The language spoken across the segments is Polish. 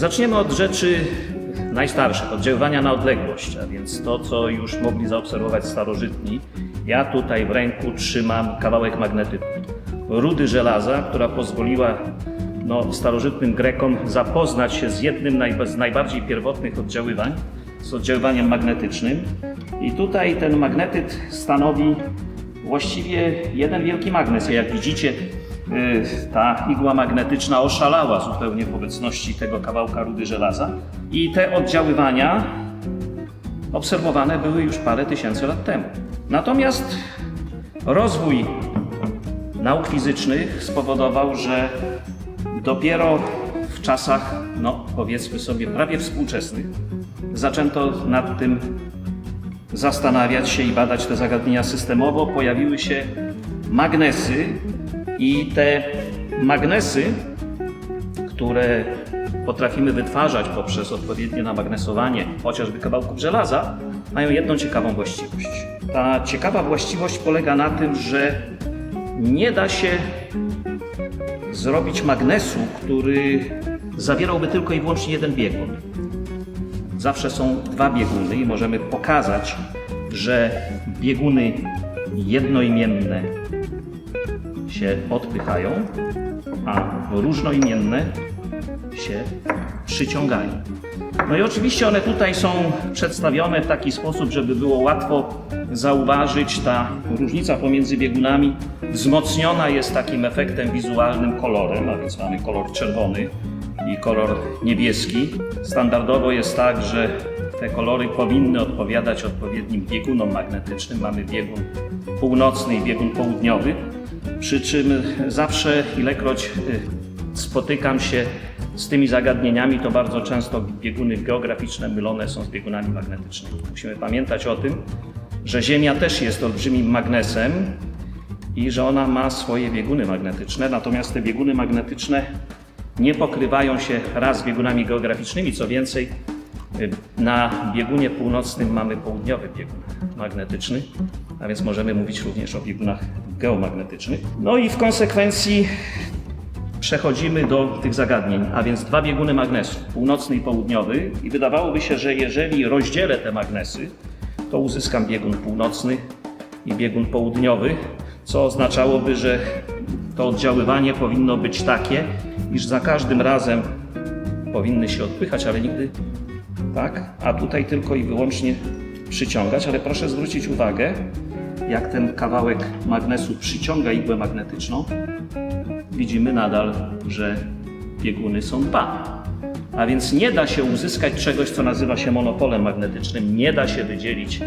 Zaczniemy od rzeczy najstarszych, oddziaływania na odległość, a więc to, co już mogli zaobserwować starożytni. Ja tutaj w ręku trzymam kawałek magnetytu. Rudy żelaza, która pozwoliła no, starożytnym Grekom zapoznać się z jednym z najbardziej pierwotnych oddziaływań, z oddziaływaniem magnetycznym. I tutaj ten magnetyt stanowi właściwie jeden wielki magnes. Jak widzicie, ta igła magnetyczna oszalała zupełnie w obecności tego kawałka rudy żelaza. I te oddziaływania obserwowane były już parę tysięcy lat temu. Natomiast rozwój nauk fizycznych spowodował, że dopiero w czasach, no powiedzmy sobie, prawie współczesnych, zaczęto nad tym zastanawiać się i badać te zagadnienia systemowo. Pojawiły się magnesy i te magnesy, które potrafimy wytwarzać poprzez odpowiednie namagnesowanie chociażby kawałków żelaza, mają jedną ciekawą właściwość. Ta ciekawa właściwość polega na tym, że nie da się zrobić magnesu, który zawierałby tylko i wyłącznie jeden biegun. Zawsze są dwa bieguny i możemy pokazać, że bieguny jednoimienne się odpychają, a różnoimienne się przyciągają. No i oczywiście one tutaj są przedstawione w taki sposób, żeby było łatwo zauważyć ta różnica pomiędzy biegunami. Wzmocniona jest takim efektem wizualnym kolorem, a więc mamy kolor czerwony i kolor niebieski. Standardowo jest tak, że te kolory powinny odpowiadać odpowiednim biegunom magnetycznym. Mamy biegun północny i biegun południowy. Przy czym zawsze, ilekroć y, spotykam się z tymi zagadnieniami, to bardzo często bieguny geograficzne mylone są z biegunami magnetycznymi. Musimy pamiętać o tym, że Ziemia też jest olbrzymim magnesem i że ona ma swoje bieguny magnetyczne, natomiast te bieguny magnetyczne nie pokrywają się raz z biegunami geograficznymi, co więcej, y, na biegunie północnym mamy południowy biegun magnetyczny, a więc możemy mówić również o biegunach geomagnetycznych. No i w konsekwencji przechodzimy do tych zagadnień, a więc dwa bieguny magnesu, północny i południowy i wydawałoby się, że jeżeli rozdzielę te magnesy, to uzyskam biegun północny i biegun południowy, co oznaczałoby, że to oddziaływanie powinno być takie, iż za każdym razem powinny się odpychać, ale nigdy tak, a tutaj tylko i wyłącznie przyciągać, ale proszę zwrócić uwagę, jak ten kawałek magnesu przyciąga igłę magnetyczną, widzimy nadal, że bieguny są dwa. A więc nie da się uzyskać czegoś, co nazywa się monopolem magnetycznym. Nie da się wydzielić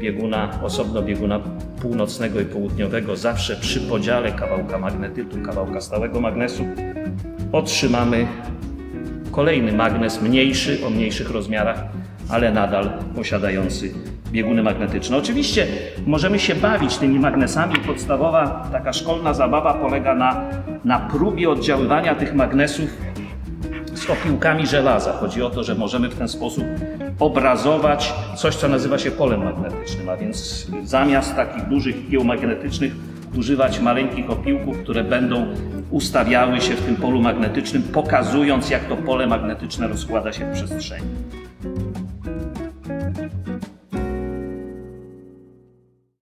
bieguna, osobno bieguna północnego i południowego. Zawsze przy podziale kawałka magnetytu, kawałka stałego magnesu otrzymamy kolejny magnes, mniejszy, o mniejszych rozmiarach, ale nadal posiadający bieguny magnetyczne. Oczywiście możemy się bawić tymi magnesami. Podstawowa taka szkolna zabawa polega na, na próbie oddziaływania tych magnesów z opiłkami żelaza. Chodzi o to, że możemy w ten sposób obrazować coś, co nazywa się polem magnetycznym, a więc zamiast takich dużych igieł magnetycznych używać maleńkich opiłków, które będą ustawiały się w tym polu magnetycznym, pokazując jak to pole magnetyczne rozkłada się w przestrzeni.